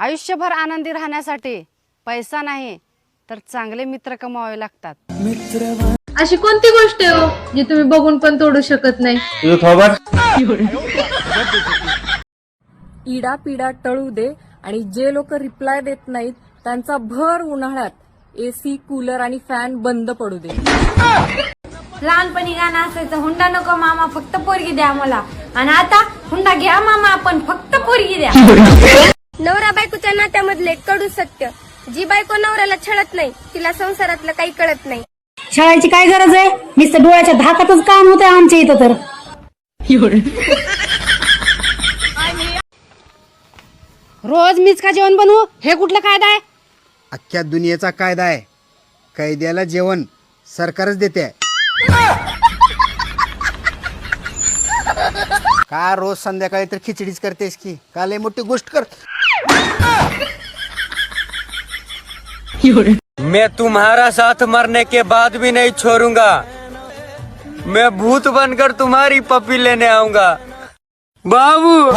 आयुष्यभर आनंदी राहण्यासाठी पैसा नाही तर चांगले मित्र कमवावे लागतात. अशी कोणती गोष्ट आहे हो जी तुम्ही बघून पण तोडू शकत नाही? तुझं इडा पिडा टळू दे आणि जे लोक रिप्लाय देत नाहीत त्यांचा भर उन्हाळ्यात एसी कूलर आणि फॅन बंद पडू दे. लहानपणी गाणं असायचं हुंडा नको मामा फक्त पोरगी द्या मला आणि आता हुंडा घ्या मामा आपण फक्त नात्यामधले कडू सत्य. जी बायको नवऱ्याला छळत नाही तिला संसारातलं काही कळत नाही. शाळेची काय गरज आहे? नुसतं डोळ्याच्या धाकातच काम होतंय आमच्या इथं तर. रोज मीच का जेवण बनवू? हे कुठलं कायदा आहे? अख्ख्या दुनियेचा कायदा आहे. कैद्याला जेवण सरकारच देते. का रोज संध्याकाळी तर खिचडीच करतेस की? का लय मोठी गोष्ट कर? मैं तुम्हारा साथ मरने के बाद भी नहीं छोड़ूंगा। मैं भूत बनकर तुम्हारी पपी लेने आऊंगा। बाबू!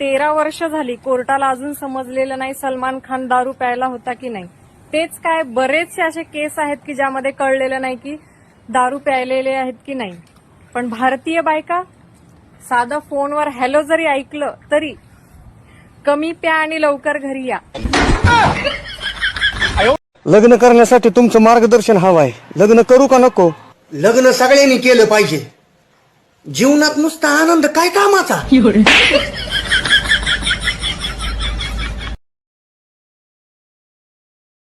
तेरा वर्ष झाली कोर्टाला अजून समजलेलं नाही सलमान खान दारू प्यायला होता की नाही. तेच काय बरेचसे असे केस आहेत की ज्यामध्ये कळलेलं नाही की दारू प्यायलेले आहेत की नाही. पण भारतीय बायका साधं फोनवर हॅलो जरी ऐकलं तरी कमी प्या आणि लवकर घरी या. लग्न करण्यासाठी तुमचं मार्गदर्शन हवं आहे लग्न करू का नको? लग्न सगळ्यांनी केलं पाहिजे. जीवनात नुसता आनंद काय कामाचा?